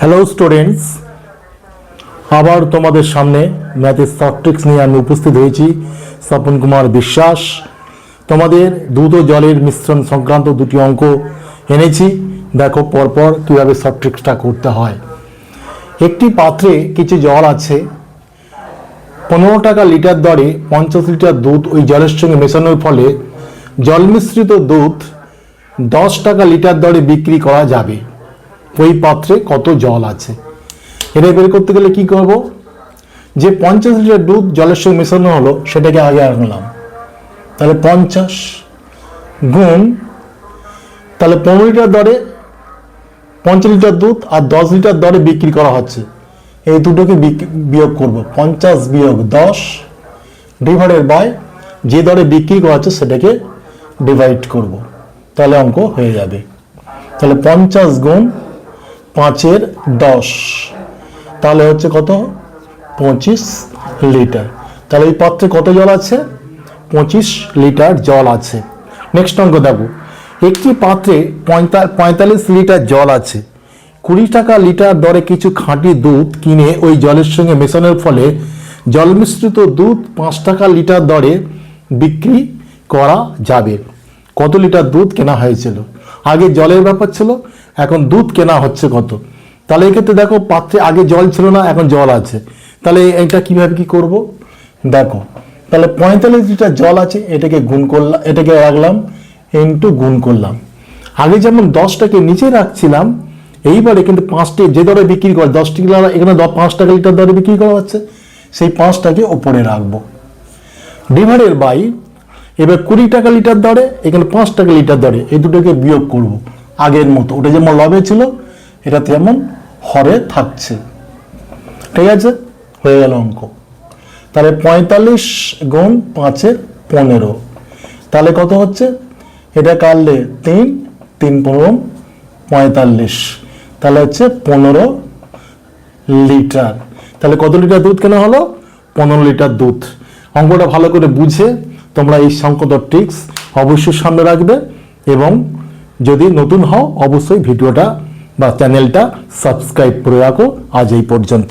Hello students আবার তোমাদের সামনে ম্যাথের সফট্রিক্স নিয়ে আমি উপস্থিত হয়েছি, স্বপন কুমার বিশ্বাস। তোমাদের দুধ ও জলের মিশ্রণ সংক্রান্ত দুটি অঙ্ক এনেছি। দেখো, পরপর কীভাবে সফট্রিক্সটা করতে হয়। একটি পাত্রে কিছু জল আছে। পনেরো টাকা লিটার দরে পঞ্চাশ লিটার দুধ ওই জলের সঙ্গে মেশানোর ফলে জল মিশ্রিত দুধ দশ টাকা লিটার দরে বিক্রি করা যাবে। ওই পাত্রে কত জল আছে? এটা বের করতে গেলে কি করব? যে পঞ্চাশ লিটার দুধ জলের সঙ্গে মেশানো হলো, সেটাকে আগে আনলাম তাহলে পঞ্চাশ গুণ, তাহলে পনেরো লিটার দরে পঞ্চাশ লিটার দুধ আর দশ লিটার দরে বিক্রি করা হচ্ছে। এই দুটোকে বিয়োগ করব। পঞ্চাশ বিয়োগ দশ ডিভাইডেড বাই যে দরে বিক্রি করা হচ্ছে, সেটাকে ডিভাইড করব। তাহলে অঙ্ক হয়ে যাবে। তাহলে পঞ্চাশ গুণ পাঁচের দশ। তাহলে হচ্ছে কত? পঁচিশ লিটার। তাহলে এই পাত্রে কত জল আছে? পঁচিশ লিটার জল আছে। নেক্সট অঙ্ক দেখো। একটি পাত্রে পঁয়তা- পঁয়তাল্লিশ লিটার জল আছে। কুড়ি টাকা লিটার দরে কিছু খাঁটি দুধ কিনে ওই জলের সঙ্গে মেশানোর ফলে জল মিশ্রিত দুধ পাঁচ টাকা লিটার দরে বিক্রি করা যাবে। কত লিটার দুধ কেনা হয়েছিল? আগে জলের ব্যাপার ছিল, এখন দুধ কেনা হচ্ছে কত? তাহলে এক্ষেত্রে দেখো, পাত্রে আগে জল ছিল না, এখন জল আছে। তাহলে এটা কীভাবে কি করব? দেখো, তাহলে পঁয়তাল্লিশ লিটার জল আছে, এটাকে গুণ করলাম এটাকে রাখলাম ইন্টু গুণ করলাম। আগে যেমন দশটাকে নিচে রাখছিলাম, এইবারে কিন্তু পাঁচটি যে দরে বিক্রি করে, দশটি লিটার এখানে পাঁচ টাকা লিটার দরে বিক্রি করা হচ্ছে, সেই পাঁচটাকে ওপরে রাখব। ডিভাইডেড বাই এবার কুড়ি টাকা লিটার দরে, এখানে পাঁচ টাকা লিটার দরে, এই দুটোকে বিয়োগ করব। আগের মতো, ওটা যেমন লবে ছিল, এটা তেমন হরে থাকছে। ঠিক আছে? হয়ে গেল অঙ্ক। তাহলে পঁয়তাল্লিশ গুণ পাঁচের পনেরো। তাহলে কত হচ্ছে? এটা কাটলে তিন তিন পনেরো পঁয়তাল্লিশ। তাহলে হচ্ছে পনেরো লিটার। তাহলে কত লিটার দুধ কেনা হলো? পনেরো লিটার দুধ। অঙ্কটা ভালো করে বুঝে তোমরা এই সংকট ট্রিক্স অবশ্যই সামনে রাখবে এবং যদি নতুন হও, অবশ্যই ভিডিওটা বা চ্যানেলটা সাবস্ক্রাইব করে রাখো। আজ এই পর্যন্ত।